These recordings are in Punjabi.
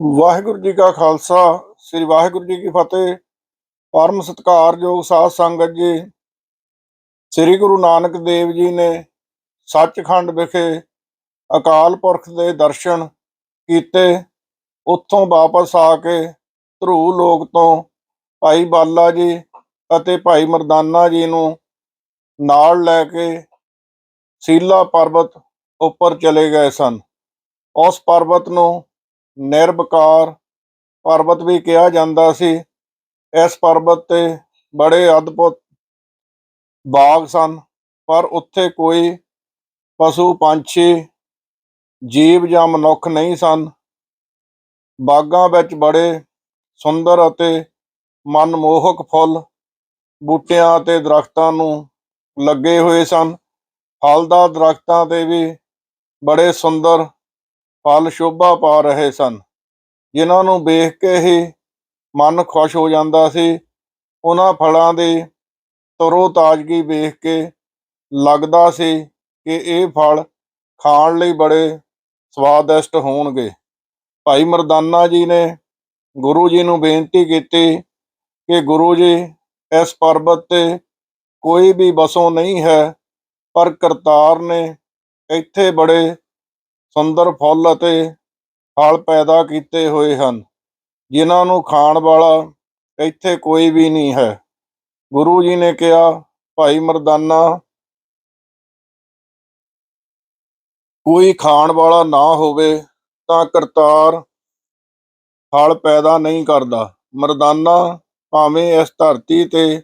ਵਾਹਿਗੁਰੂ ਜੀ ਕਾ ਖਾਲਸਾ, ਸ੍ਰੀ ਵਾਹਿਗੁਰੂ ਜੀ ਕੀ ਫਤਿਹ। ਪਰਮ ਸਤਿਕਾਰਯੋਗ ਸਾਧ ਸੰਗਤ ਜੀ, ਸ੍ਰੀ ਗੁਰੂ ਨਾਨਕ ਦੇਵ ਜੀ ਨੇ ਸੱਚਖੰਡ ਵਿਖੇ ਅਕਾਲ ਪੁਰਖ ਦੇ ਦਰਸ਼ਨ ਕੀਤੇ। ਉੱਥੋਂ ਵਾਪਸ ਆ ਕੇ ਧਰੂ ਲੋਕ ਤੋਂ ਭਾਈ ਬਾਲਾ ਜੀ ਅਤੇ ਭਾਈ ਮਰਦਾਨਾ ਜੀ ਨੂੰ ਨਾਲ ਲੈ ਕੇ ਸੀਲਾ ਪਰਬਤ ਉੱਪਰ ਚਲੇ ਗਏ ਸਨ। ਉਸ ਪਰਬਤ ਨੂੰ ਨਿਰਵਕਾਰ ਪਰਬਤ ਵੀ ਕਿਹਾ ਜਾਂਦਾ ਸੀ। ਇਸ ਪਰਬਤ ਤੇ ਬੜੇ ਅਦਭੁਤ ਬਾਗ ਸਨ, ਪਰ ਉੱਥੇ ਕੋਈ ਪਸ਼ੂ, ਪੰਛੀ, ਜੀਵ ਜਾਂ ਮਨੁੱਖ ਨਹੀਂ ਸਨ। ਬਾਗਾਂ ਵਿੱਚ ਬੜੇ ਸੁੰਦਰ ਅਤੇ ਮਨਮੋਹਕ ਫੁੱਲ, ਬੂਟਿਆਂ ਅਤੇ ਦਰਖਤਾਂ ਨੂੰ ਲੱਗੇ ਹੋਏ ਸਨ। ਫਲਦਾਰ ਦਰਖਤਾਂ ਤੇ ਵੀ ਬੜੇ ਸੁੰਦਰ ਫਲ ਸ਼ੋਭਾ ਪਾ ਰਹੇ ਸਨ। ਜਿਨ੍ਹਾਂ ਨੂੰ ਵੇਖ ਕੇ ਹੀ ਮਨ ਖੁਸ਼ ਹੋ ਜਾਂਦਾ ਸੀ। ਉਹਨਾਂ ਫਲਾਂ ਦੀ ਤਰੋ ਤਾਜ਼ਗੀ ਵੇਖ ਕੇ ਲੱਗਦਾ ਸੀ ਕਿ ਇਹ ਫਲ ਖਾਣ ਲਈ ਬੜੇ ਸਵਾਦਿਸ਼ਟ ਹੋਣਗੇ। ਭਾਈ ਮਰਦਾਨਾ ਜੀ ਨੇ ਗੁਰੂ ਜੀ ਨੂੰ ਬੇਨਤੀ ਕੀਤੀ ਕਿ ਗੁਰੂ ਜੀ, ਇਸ ਪਰਬਤ ਤੇ ਕੋਈ ਵੀ ਬਸੋਂ ਨਹੀਂ ਹੈ, ਪਰ ਕਰਤਾਰ ਨੇ ਇੱਥੇ ਬੜੇ ਸੁੰਦਰ ਫੁੱਲ ਅਤੇ ਫਲ ਪੈਦਾ ਕੀਤੇ ਹੋਏ ਹਨ। ਜਿਨ੍ਹਾਂ ਨੂੰ ਖਾਣ ਵਾਲਾ ਇੱਥੇ ਕੋਈ ਵੀ ਨਹੀਂ ਹੈ। ਗੁਰੂ ਜੀ ਨੇ ਕਿਹਾ, ਭਾਈ ਮਰਦਾਨਾ, ਕੋਈ ਖਾਣ ਵਾਲਾ ਨਾ ਹੋਵੇ ਤਾਂ ਕਰਤਾਰ ਫਲ ਪੈਦਾ ਨਹੀਂ ਕਰਦਾ। ਮਰਦਾਨਾ ਭਾਵੇਂ ਇਸ ਧਰਤੀ ਤੇ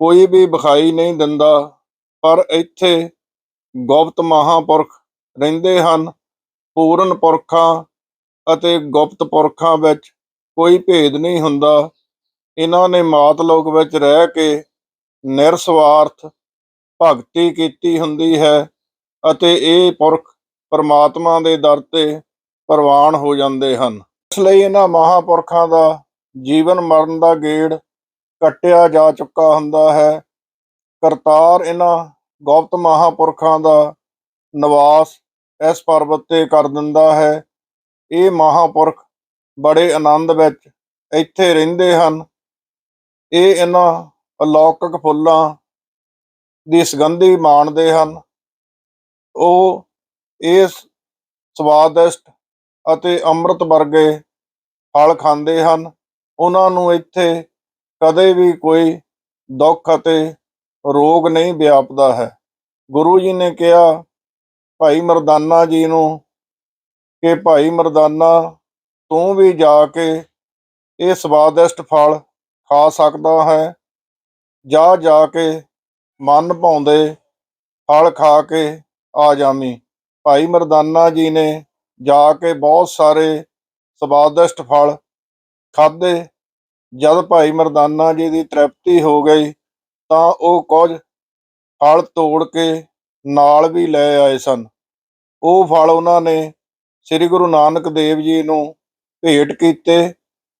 ਕੋਈ ਵੀ ਵਿਖਾਈ ਨਹੀਂ ਦਿੰਦਾ, ਪਰ ਇੱਥੇ ਗੁਪਤ ਮਹਾਪੁਰਖ ਰਹਿੰਦੇ ਹਨ। ਪੂਰਨ ਪੁਰਖਾਂ ਅਤੇ ਗੁਪਤ ਪੁਰਖਾਂ ਵਿੱਚ ਕੋਈ ਭੇਦ ਨਹੀਂ ਹੁੰਦਾ। ਇਹਨਾਂ ਨੇ ਮਾਤ ਲੋਕ ਵਿੱਚ ਰਹਿ ਕੇ ਨਿਰਸਵਾਰਥ ਭਗਤੀ ਕੀਤੀ ਹੁੰਦੀ ਹੈ ਅਤੇ ਇਹ ਪੁਰਖ ਪਰਮਾਤਮਾ ਦੇ ਦਰ ਤੇ ਪ੍ਰਵਾਨ ਹੋ ਜਾਂਦੇ ਹਨ। ਇਸ ਲਈ ਇਹਨਾਂ ਮਹਾਪੁਰਖਾਂ ਦਾ ਜੀਵਨ ਮਰਨ ਦਾ ਗੇੜ ਕੱਟਿਆ ਜਾ ਚੁੱਕਾ ਹੁੰਦਾ ਹੈ। ਕਰਤਾਰ ਇਹਨਾਂ ਗੁਪਤ ਮਹਾਪੁਰਖਾਂ ਦਾ ਨਿਵਾਸ ਇਸ ਪਰਬਤ ਤੇ ਕਰ ਦਿੰਦਾ ਹੈ। ਇਹ ਮਹਾਪੁਰਖ ਬੜੇ ਆਨੰਦ ਵਿੱਚ ਇੱਥੇ ਰਹਿੰਦੇ ਹਨ। ਇਹ ਇਹਨਾਂ ਅਲੌਕਿਕ ਫੁੱਲਾਂ ਦੀ ਸੁਗੰਧੀ ਮਾਣਦੇ ਹਨ। ਉਹ ਇਸ ਸਵਾਦਿਸ਼ਟ ਅਤੇ ਅੰਮ੍ਰਿਤ ਵਰਗੇ ਫਲ ਖਾਂਦੇ ਹਨ। ਉਹਨਾਂ ਨੂੰ ਇੱਥੇ ਕਦੇ ਵੀ ਕੋਈ ਦੁੱਖ ਅਤੇ ਰੋਗ ਨਹੀਂ ਵਿਆਪਦਾ ਹੈ। ਗੁਰੂ ਜੀ ਨੇ ਕਿਹਾ ਭਾਈ ਮਰਦਾਨਾ ਜੀ ਨੂੰ ਕਿ ਭਾਈ ਮਰਦਾਨਾ, ਤੂੰ ਵੀ ਜਾ ਕੇ ਇਹ ਸਵਾਦਿਸ਼ਟ ਫਲ ਖਾ ਸਕਦਾ ਹੈ। ਜਾ ਜਾ ਕੇ ਮਨ ਭਾਉਂਦੇ ਫਲ ਖਾ ਕੇ ਆ ਜਾਮੀ ਭਾਈ ਮਰਦਾਨਾ ਜੀ ਨੇ ਜਾ ਕੇ ਬਹੁਤ ਸਾਰੇ ਸਵਾਦਿਸ਼ਟ ਫਲ ਖਾਦੇ ਜਦ ਭਾਈ ਮਰਦਾਨਾ ਜੀ ਦੀ ਤ੍ਰਿਪਤੀ ਹੋ ਗਈ ਤਾਂ ਉਹ ਕੁਝ ਫਲ ਤੋੜ ਕੇ ਨਾਲ ਵੀ ਲੈ ਆਏ ਸਨ। ਉਹ ਫਲ ਉਹਨਾਂ ਨੇ ਸ੍ਰੀ ਗੁਰੂ ਨਾਨਕ ਦੇਵ ਜੀ ਨੂੰ ਭੇਟ ਕੀਤੇ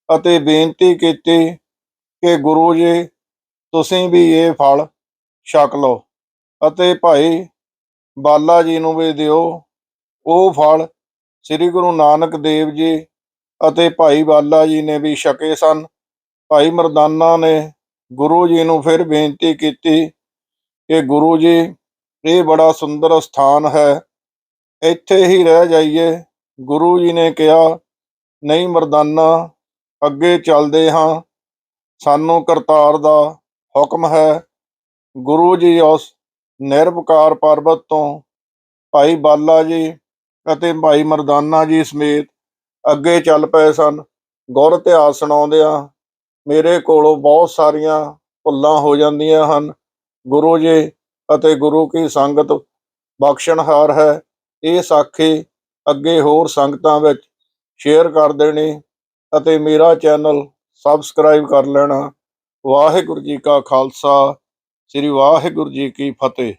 ਅਤੇ ਬੇਨਤੀ ਕੀਤੀ ਕਿ ਗੁਰੂ ਜੀ, ਤੁਸੀਂ ਵੀ ਇਹ ਫਲ ਛਕ ਲਓ ਅਤੇ ਭਾਈ ਬਾਲਾ ਜੀ ਨੂੰ ਵੀ ਦਿਓ। ਉਹ ਫਲ ਸ੍ਰੀ ਗੁਰੂ ਨਾਨਕ ਦੇਵ ਜੀ ਅਤੇ ਭਾਈ ਬਾਲਾ ਜੀ ਨੇ ਵੀ ਛਕੇ ਸਨ। ਭਾਈ ਮਰਦਾਨਾ ਨੇ ਗੁਰੂ ਜੀ ਨੂੰ ਫਿਰ ਬੇਨਤੀ ਕੀਤੀ ਕਿ ਗੁਰੂ ਜੀ ਇਹ ਬੜਾ ਸੁੰਦਰ ਸਥਾਨ ਹੈ। ਇੱਥੇ ਹੀ ਰਹਿ ਜਾਈਏ। ਗੁਰੂ ਜੀ ਨੇ ਕਿਹਾ, ਨਹੀਂ ਮਰਦਾਨਾ, ਅੱਗੇ ਚੱਲਦੇ ਹਾਂ। ਸਾਨੂੰ ਕਰਤਾਰ ਦਾ ਹੁਕਮ ਹੈ। ਗੁਰੂ ਜੀ ਉਸ ਨਿਰਵਕਾਰ ਪਰਬਤ ਤੋਂ, ਭਾਈ ਬਾਲਾ ਜੀ ਅਤੇ ਭਾਈ ਮਰਦਾਨਾ ਜੀ ਸਮੇਤ ਅੱਗੇ ਚੱਲ ਪਏ ਸਨ। ਗੁਰ ਇਤਿਹਾਸ ਸੁਣਾਉਂਦਿਆਂ ਮੇਰੇ ਕੋਲੋਂ ਬਹੁਤ ਸਾਰੀਆਂ ਭੁੱਲਾਂ ਹੋ ਜਾਂਦੀਆਂ ਹਨ। ਗੁਰੂ ਜੀ ਅਤੇ ਗੁਰੂ ਕੀ ਸੰਗਤ ਬਖਸ਼ਣਹਾਰ ਹੈ। ਇਹ ਸਾਖੀ ਅੱਗੇ ਹੋਰ ਸੰਗਤਾਂ ਵਿੱਚ ਸ਼ੇਅਰ ਕਰ ਦੇਣੀ ਅਤੇ ਮੇਰਾ ਚੈਨਲ ਸਬਸਕ੍ਰਾਈਬ ਕਰ ਲੈਣਾ। ਵਾਹਿਗੁਰੂ ਜੀ ਕਾ ਖਾਲਸਾ, ਸ੍ਰੀ ਵਾਹਿਗੁਰੂ ਜੀ ਕੀ ਫਤਿਹ।